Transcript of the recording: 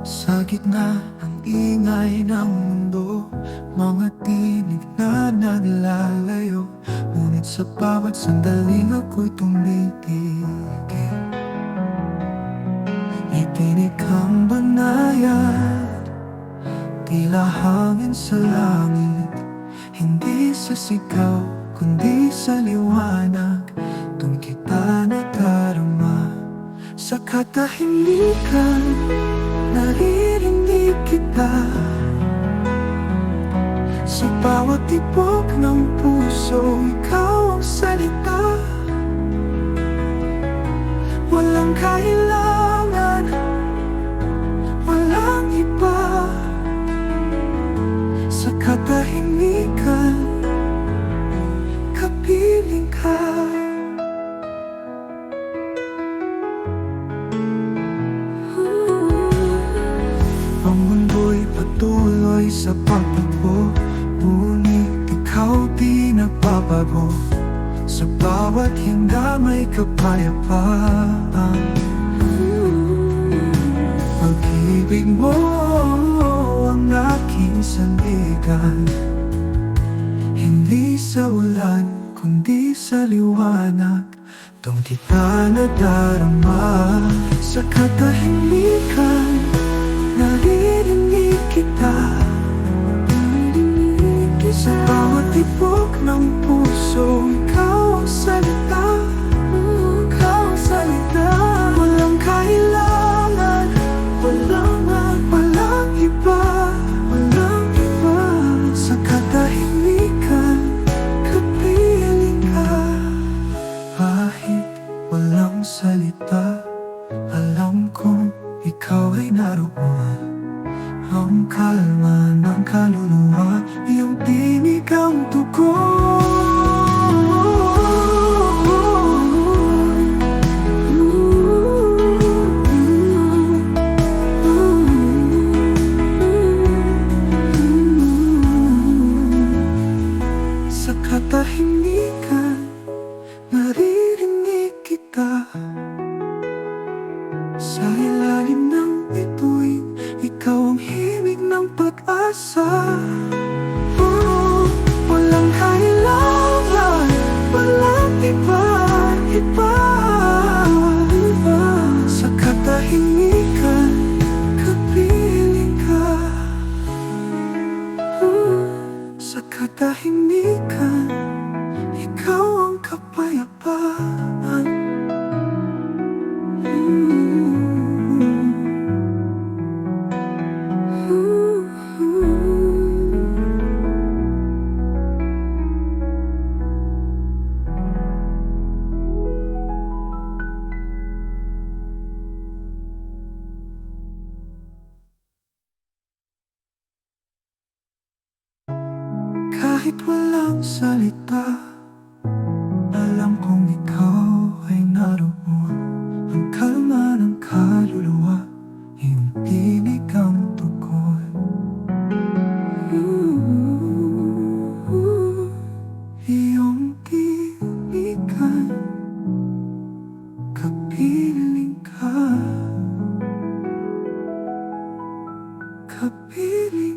Sa gitna ng ingay ng mundo Mga na naglalayo. Ngunit sa bawat sandaling ako'y tumitigil. Itinig ang banayad Tila hangin sa langit. Hindi sa sigaw, kundi sa liwanag katahimikan Naririnig kita. Sa bawat tibok ng puso Ikaw ang salita. Walang kailangan Walang iba. Sa katahimikan Kapiling ka sa pagtakbo Ngunit ikaw di nagbabago. Sa bawat hinga may kapayapaan. Pag-ibig mo ang aking sandigan. Hindi sa ulan, kundi sa liwanag. Doon kita nadarama Sa katahimikan naroon Ang kalma ng kaluluwa Iyong tinig ang tugon Kahit walang salita Alam kong ikaw ay naroon. Ang kalma ng kaluluwa Iyong ibig ang tukoy Iyong ibigan Kapiling ka. Kapiling